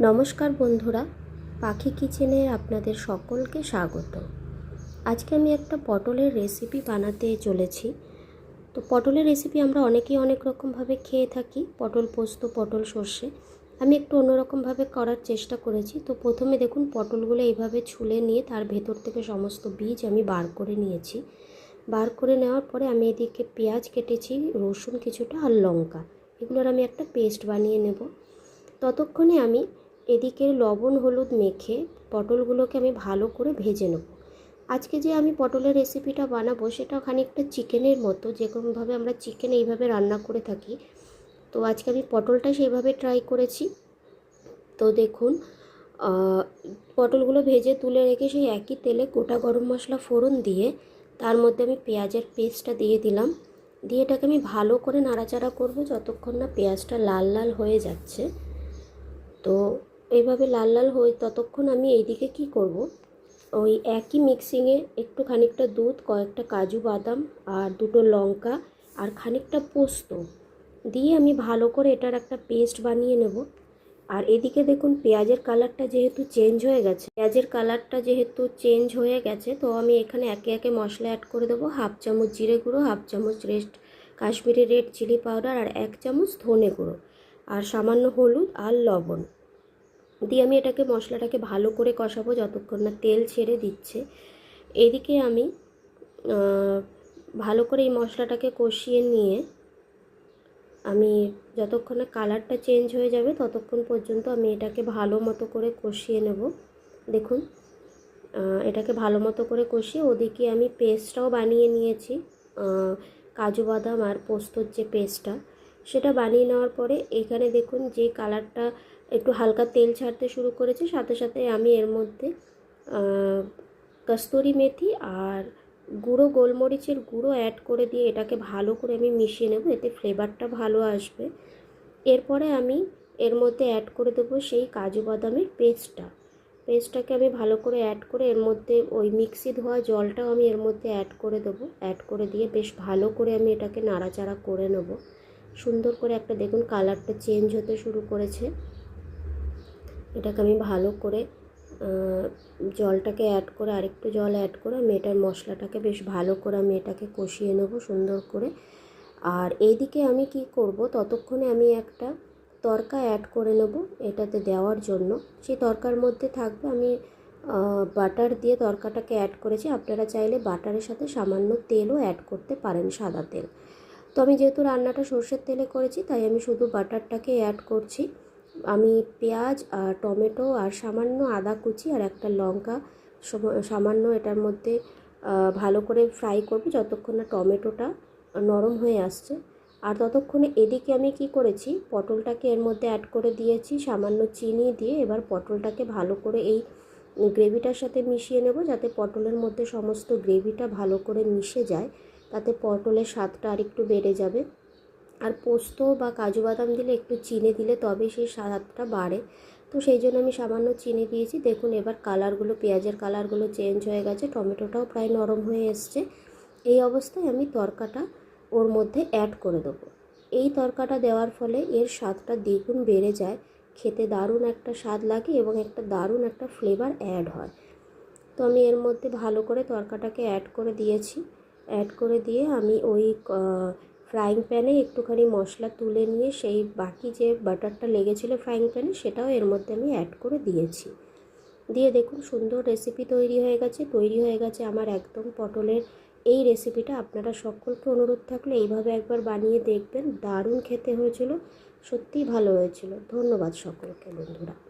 নমস্কার বন্ধুরা, পাখি কিচেনে আপনাদের সকলকে স্বাগত। আজকে আমি একটা পটলের রেসিপি বানাতে চলেছি। তো পটলের রেসিপি আমরা অনেকেই অনেক রকমভাবে খেয়ে থাকি, পটল পোস্ত, পটল সর্ষে। আমি একটু অন্যরকমভাবে করার চেষ্টা করেছি। তো প্রথমে দেখুন, পটলগুলো এইভাবে ছুলে নিয়ে তার ভেতর থেকে সমস্ত বীজ আমি বার করে নিয়েছি। বার করে নেওয়ার পরে আমি এদিকে পেঁয়াজ কেটেছি, রসুন কিছুটা আর লঙ্কা। এগুলোর আমি একটা পেস্ট বানিয়ে নেব। ততক্ষণে আমি এদিকে লবণ, হলুদ মেখে পটলগুলোকে আমি ভালো করে ভেজে নেব। আজকে যে আমি পটলের রেসিপিটা বানাবো, সেটা খানিকটা চিকেনের মতো, যেরকমভাবে আমরা চিকেন এইভাবে রান্না করে থাকি। তো আজকে আমি পটলটা সেইভাবে ট্রাই করেছি। তো দেখুন পটলগুলো ভেজে তুলে রেখে সেই একই তেলে গোটা গরম মশলা ফোড়ন দিয়ে তার মধ্যে আমি পেঁয়াজের পেস্টটা দিয়ে দিলাম। দিয়ে এটাকে আমি ভালো করে নাড়াচাড়া করব যতক্ষণ না পেঁয়াজটা লাল লাল হয়ে যাচ্ছে। তো এইভাবে লাল লাল হয়ে ততক্ষণ আমি এইদিকে কি করব? ওই একই মিক্সিংয়ে একটু খানিকটা দুধ, কয়েকটা কাজু বাদাম আর দুটো লঙ্কা আর খানিকটা পোস্ত দিয়ে আমি ভালো করে এটার একটা পেস্ট বানিয়ে নেব। আর এদিকে দেখুন পেঁয়াজের কালারটা যেহেতু চেঞ্জ হয়ে গেছে, পেঁয়াজের কালারটা যেহেতু চেঞ্জ হয়ে গেছে, তো আমি এখানে একে একে মশলা অ্যাড করে দেবো। হাফ চামচ জিরে গুঁড়ো, হাফ চামচ rest Kashmiri red chilli powder আর এক চামচ ধনে গুঁড়ো আর সামান্য হলুদ আর লবণ। দিয়ে আমি এটাকে মশলাটাকে ভালো করে কষাবো যতক্ষণ না তেল ছেড়ে দিচ্ছে। এদিকে আমি ভালো করে এই মশলাটাকে কষিয়ে নিয়ে আমি যতক্ষণ না কালারটা চেঞ্জ হয়ে যাবে ততক্ষণ পর্যন্ত আমি এটাকে ভালো মতো করে কষিয়ে নেব। দেখুন এটাকে ভালো মতো করে কষিয়ে ওদিকে আমি পেস্টটাও বানিয়ে নিয়েছি কাজু বাদাম আর পোস্তর যে পেস্টটা, সেটা বানিয়ে নেওয়ার পরে এখানে দেখুন যে কালারটা একটু হালকা তেল ছাড়তে শুরু করেছে। সাথে সাথে আমি এর মধ্যে কস্তুরি মেথি আর গুঁড়ো, গোলমরিচের গুঁড়ো অ্যাড করে দিয়ে এটাকে ভালো করে আমি মিশিয়ে নেব। এতে ফ্লেভারটা ভালো আসবে। এরপরে আমি এর মধ্যে অ্যাড করে দেবো সেই কাজু বাদামের পেস্টটা পেস্টটাকে আমি ভালো করে অ্যাড করে এর মধ্যে ওই মিক্সি ধোয়া জলটাও আমি এর মধ্যে অ্যাড করে দেবো। অ্যাড করে দিয়ে বেশ ভালো করে আমি এটাকে নাড়াচাড়া করে নেব। সুন্দর করে একটা দেখুন কালারটা চেঞ্জ হতে শুরু করেছে। এটাকে আমি ভালো করে জলটাকে অ্যাড করে, আরেকটু জল অ্যাড করে আমি এটার মশলাটাকে বেশ ভালো করে আমি এটাকে কষিয়ে নেব সুন্দর করে। আর এইদিকে আমি কি করব, ততক্ষণে আমি একটা তরকা অ্যাড করে নেব এটাতে দেওয়ার জন্য। সেই তরকার মধ্যে থাকবে আমি বাটার দিয়ে তরকাটাকে অ্যাড করেছি। আপনারা চাইলে বাটারের সাথে সামান্য তেলও অ্যাড করতে পারেন সাদা তেল। তো আমি যেহেতু রান্নাটা সর্ষের তেলে করেছি, তাই আমি শুধু বাটারটাকে অ্যাড করছি। আমি পেঁয়াজ আর টমেটো আর সামান্য আদা কুচি আর একটা লঙ্কা সামান্য এটার মধ্যে ভালো করে ফ্রাই করব যতক্ষণ না টমেটোটা নরম হয়ে আসছে। আর ততক্ষণে এদিকে আমি কি করেছি, পটলটাকে এর মধ্যে অ্যাড করে দিয়েছি, সামান্য চিনি দিয়ে এবার পটলটাকে ভালো করে এই গ্রেভিটার সাথে মিশিয়ে নেব যাতে পটলের মধ্যে সমস্ত গ্রেভিটা ভালো করে মিশে যায়, তাতে পটলের স্বাদটা আরেকটু বেড়ে যাবে। আর পোস্ত বা কাজু বাদাম দিলে একটু চিনি দিলে তবে সেই স্বাদটা বাড়ে। তো সেই জন্য আমি সামান্য চিনি দিয়েছি। দেখুন, এবার কালারগুলো, পেঁয়াজের কালারগুলো চেঞ্জ হয়ে গেছে। টমেটোটাও প্রায় নরম হয়ে এসছে। এই অবস্থায় আমি তরকাটা ওর মধ্যে অ্যাড করে দেবো। এই তরকাটা দেওয়ার ফলে এর স্বাদটা দ্বিগুণ বেড়ে যায়। খেতে দারুণ একটা স্বাদ লাগে এবং একটা দারুণ একটা ফ্লেভার অ্যাড হয়। তো আমি এর মধ্যে ভালো করে তরকাটাকে অ্যাড করে দিয়েছি। অ্যাড করে দিয়ে আমি ওই ফ্রাইং প্যানে একটুখানি মশলা তুলে নিয়ে সেই বাকি যে বাটারটা লেগেছিলো ফ্রাইং প্যানে সেটাও এর মধ্যে আমি অ্যাড করে দিয়েছি। দিয়ে দেখুন, সুন্দর রেসিপি তৈরি হয়ে গেছে। তৈরি হয়ে গেছে আমার একদম পটলের এই রেসিপিটা আপনারা সকলকে অনুরোধ থাকলে এইভাবে একবার বানিয়ে দেখবেন। দারুণ খেতে হয়েছিল। সত্যিই ভালো হয়েছিল। ধন্যবাদ সকলকে, বন্ধুরা।